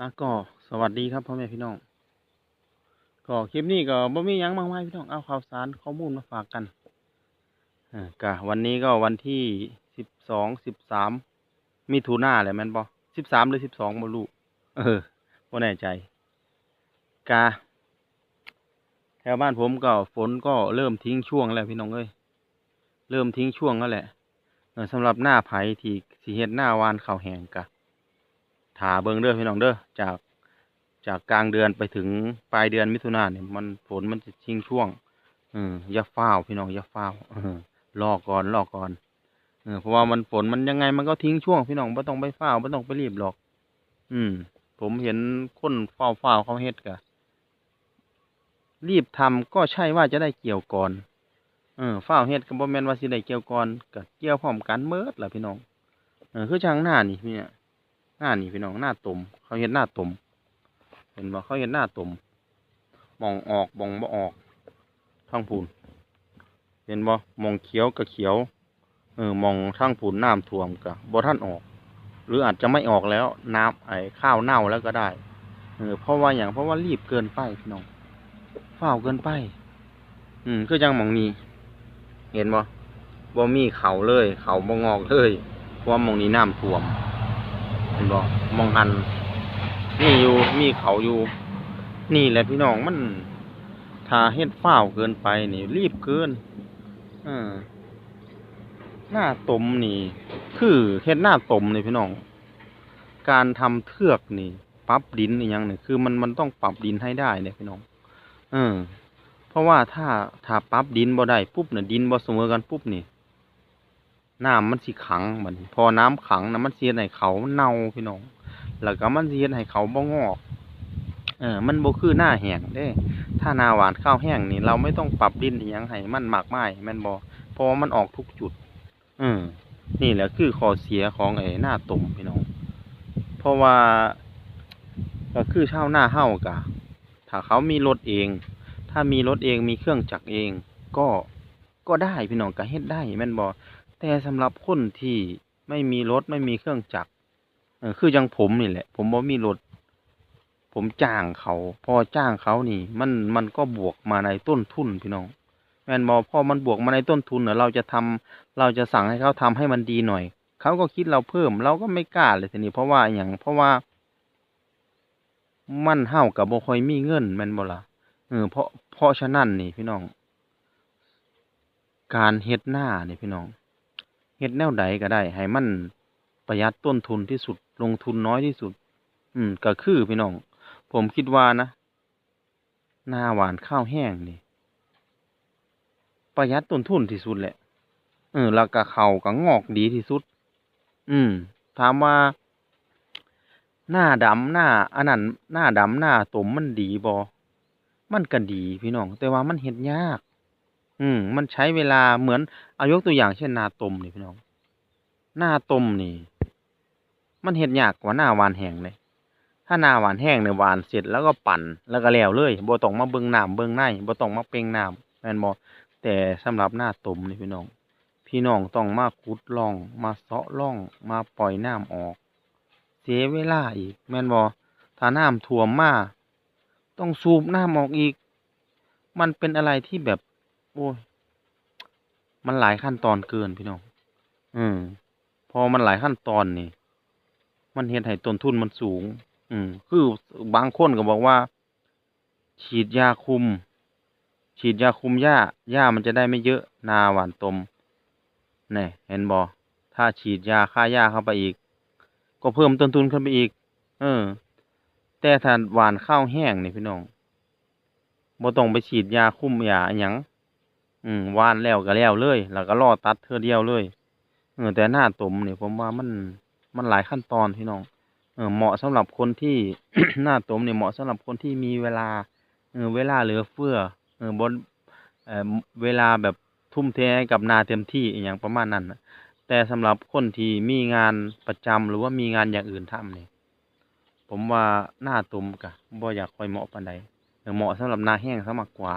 อะก็สวัสดีครับพ่อแม่พี่น้อง ก็คลิปนี้ก็บ่มียังมากมายพี่น้องเอาข่าวสารข้อมูลมาฝากกันอ่ากะวันนี้ก็วันที่สิบสองสิบสามมิถุนาแหละแม่นบ่สิบสามหรือสิบสองบ่รู้เออบ่แน่ใจกะแถวบ้านผมก็ฝนก็เริ่มทิ้งช่วงแล้วพี่น้องเอ้ยเริ่มทิ้งช่วงแล้วแหละสำหรับหน้าไผที่สิเฮ็ดหน้าวานข้าวแหงกะ ถาเบิงเด้อพี่น้องเด้อจากจากกลางเดือนไปถึงปลายเดือนมิถุนายนเนี่ยมันฝนมันจะชิงช่วงเอออย่าฟ้าพี่น้องอย่าฟ้าออรอก่อนรอก่อนเออเพราะว่ามันฝนมันยังไงมันก็ทิ้งช่วงพี่น้องไม่ต้องไปฟ้าไม่ต้องไปรีบหรอก อืม ผมเห็นคนฟ้าวฟ้าเขาเฮ็ดกะรีบทำก็ใช่ว่าจะได้เกี่ยวก่อน เออฟ้าเฮ็ดก็บ่แม่นว่าสิได้เกี่ยวก่อนก็เกี่ยวพร้อมกันเมิดล่ะพี่น้องเออคือช่างหน้านี่เนี่ย หน้านี่พี่น้องหน้าตม เขาเห็นหน้าตม เห็นบ่เขาเห็นหน้าตมมองออกมองบ่ออกทั้งพูนเห็นบ่มองเขียวกับเขียวเออมองทั้งพูนน้ำท่วมกับบ่ท่านออก หรืออาจจะไม่ออกแล้วน้ำไอ้ข้าวเน่าแล้วก็ได้เออเพราะว่าอย่างเพราะว่ารีบเกินไปพี่น้องเฝ้าเกินไป อืมคือจังมองนี้เห็นบ่บ่มีเขาเลย เขาบ่งอกเลยเพราะว่ามองนี้น้ำท่วม เห็นบ่มองหันนี่อยู่มีเขาอยู่ นี่แหละพี่น้องมันถ้าเฮ็ดฟ้าวเกินไปนี่ รีบเกินอหน้าตมนี่ คือเฮ็ดหน้าตมนี่พี่น้อง การทำเทือกนี่ปรับดินอีหยังนี่คือมันมันต้องปรับดินให้ได้เนี่ยพี่น้อง เออ เพราะว่าถ้าถ้าปรับดินบ่ได้ปุ๊บเนี่ยดินบ่เสมอกันปุ๊บนี่ น้ำมันสิขังบัดนี้พอน้ำขังนะมันเฮ็ดให้เขาเน่าพี่น้อง แล้วก็มันเฮ็ดให้เขาบ่งอก เออ มันบ่คือหน้าแห้งเด้ ถ้านาหวานข้าวแห้งนี่เราไม่ต้องปรับดินอิหยังให้มันหมากไมายแม่นบ่เพราะว่ามันออกทุกจุดเออนี่แหละคือข้อเสียของไอ้หน้าตุ่มพี่น้อง เพราะว่าก็คือเช่าวนาเฮากะ ถ้าเขามีรถเอง ถ้ามีรถเองมีเครื่องจักรเอง ก็ก็ได้พี่น้องก็เฮ็ดได้แม่นบ่ แต่สำหรับคนที่ไม่มีรถไม่มีเครื่องจักรคืออยังผมนี่แหละ ผมบ่มีรถ ผมจ้างเขา พอจ้างเขานี่ มันมันก็บวกมาในต้นทุนพี่น้องแมนบ่พอมันบวกมาในต้นทุนเน่ะเราจะทำเราจะสั่งให้เขาทำให้มันดีหน่อย เขาก็คิดเราเพิ่ม เราก็ไม่กล้าเลยทีนี้เพราะว่าอย่างเพราะว่า มันเฮากับบ่คอยมีเงินแมนบ่ล่ะเออเพราะเพราะฉะนั้นนี่พี่น้อง การเฮ็ดหน้านี่พี่น้อง ฮ็ดแนวใดก็ได้ ให้มันประหยัดต้นทุนที่สุด ลงทุนน้อยที่สุด อืม ก็คือพี่น้อง ผมคิดว่านะ หน้าหวานข้าวแห้งนี่ ประหยัดต้นทุนที่สุดแหละ เออ แล้วก็เขาก็งอกดีที่สุด อืม ถามว่า หน้าดำหน้าอันนั้นหน้าดำหน้าตมมันดีบ่มันก็ดีพี่น้อง แต่ว่ามันเฮ็ดยาก อืม มันใช้เวลาเหมือนเอายกตัวอย่างเช่นนาตมนี่พี่น้องหน้าตมนี่ มันเฮ็ดยากกว่าหน้าหวานแห้งเลย ถ้าหน้าหวานแห้งเนี่ยหวานเสร็จแล้วก็ปั่นแล้วก็แล้วเลยบ่ต้องมาเบิ่งน้ำเบิ่งในบ่ต้องมาเป่งน้ำแม่นบ่แต่สำหรับหน้าตมนี่พี่น้อง พี่น้องต้องมาขุดร่องมาเซาะร่องมาปล่อยน้ำออก เสียเวลาอีก แม่นบ่ถ้าน้ำท่วมมาต้องสูบน้ำออกอีก มันเป็นอะไรที่แบบ โอ้ยมันหลายขั้นตอนเกินพี่น้อง อืม พอมันหลายขั้นตอนนี่ มันเฮ็ดให้ต้นทุนมันสูง อืม คือบางคนก็บอกว่า ฉีดยาคุม ฉีดยาคุมหญ้าหญ้ามันจะได้ไม่เยอะ นาหวานตมแน่เห็นบ่ถ้าฉีดยาฆ่าหญ้าเข้าไปอีก ก็เพิ่มต้นทุนขึ้นไปอีก เออ แต่ถ้าหวานข้าวแห้งนี่พี่น้องบ่ต้องไปฉีดยาคุมหญ้าอิหยัง อืมวานแล้วก็แล้วเลย แล้วก็รอตัดเทื่อเดียวเลยเออแต่หน้าตมเนี่ยผมว่ามันมันหลายขั้นตอนพี่น้องเออเหมาะสำหรับคนที่ หน้าตมเนี่ยเหมาะสำหรับคนที่มีเวลาเออเวลาเหลือเฟือเออบ่เออเวลาแบบทุ่มเทกับนาเต็มที่อิหยังประมาณนั้นนะแต่สำหรับคนที่มีงานประจำหรือว่ามีงานอย่างอื่นทำนี่ยผมว่าหน้าตุ่มก็บ่อยากค่อยเหมาะปานใดเออเหมาะสำหรับนาแห้งซะมากกว่า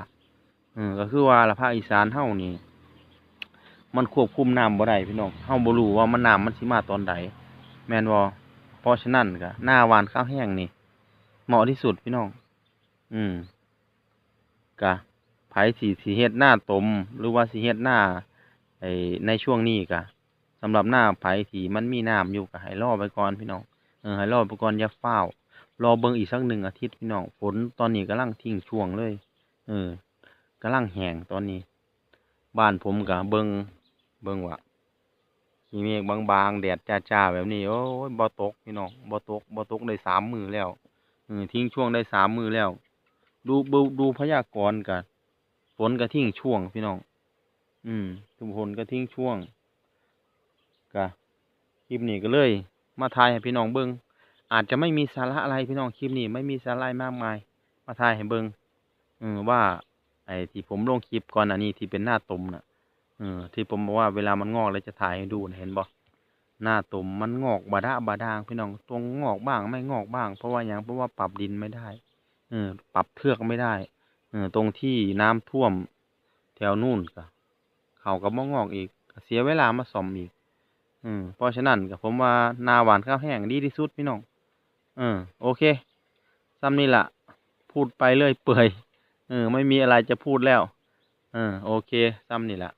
ออก็คือว่าละภาคอีสานเฮานี่ มันควบคุมน้ำบ่ได้พี่น้องเฮาบ่รู้ว่ามันน้ำมันสิมาตอนใดแม่นบ่เพราะฉะนั้นก็หน้าหวานข้าวแห้งนี่เหมาะที่สุดพี่น้อง อืมกะไผสีสีเฮ็ดหน้าตม หรือว่าสีเฮ็ดหน้าไอในช่วงนี้กะสำหรับหน้าไผที่มันมีน้ำอยู่กะให้รอไปก่อนพี่น้องเออให้รอไปก่อนอย่าฟ้ารอเบิ่งอีกสักหนึ่งอาทิตย์พี่น้องฝนตอนนี้กำลังทิ้งช่วงเลย เออ กำลังแห้งตอนนี้ บ้านผมกะเบิงเบิงว่ามีเมฆบางๆแดดจ้าๆแบบนี้โอ้ยบ่ตกพี่น้องบ่ตกบ่ตกได้สามมือแล้วออทิ้งช่วงได้สามมือแล้ว ดูดูดูพยากรณ์กันฝนก็ทิ้งช่วงพี่น้อง อืมทุกคนก็ทิ้งช่วงกะคลิปนี้ก็เลย มาถ่ายให้พี่น้องเบิงอาจจะไม่มีสาระอะไรพี่น้องคลิปนี้ไม่มีสาระมากมาย มาถ่ายให้เบิงเออว่า ไอ้ที่ผมลงคลิปก่อนอันนี้ที่เป็นหน้าตมน่ะเออที่ผมบอกว่าเวลามันงอกแล้วจะถ่ายให้ดูนะเห็นบ่หน้าตมมันงอกบาดาบาดางพี่น้องตรงงอกบ้างไม่งอกบ้าง เพราะว่ายังเพราะว่าปรับดินไม่ได้เออปรับเทือกไม่ได้เออตรงที่น้ำท่วมแถวนู่นก็เขาก็บ่งอกอีกเสียเวลามาซ่อมอีกอืมเพราะฉะนั้นก็ผมว่านาหวานข้าวแห้งดีที่สุดพี่น้องเออโอเคซ้ำนี่ละพูดไปเรื่อยเปื่อย เออ ไม่มีอะไรจะพูดแล้ว เออ โอเคซ้ำนี่แหละ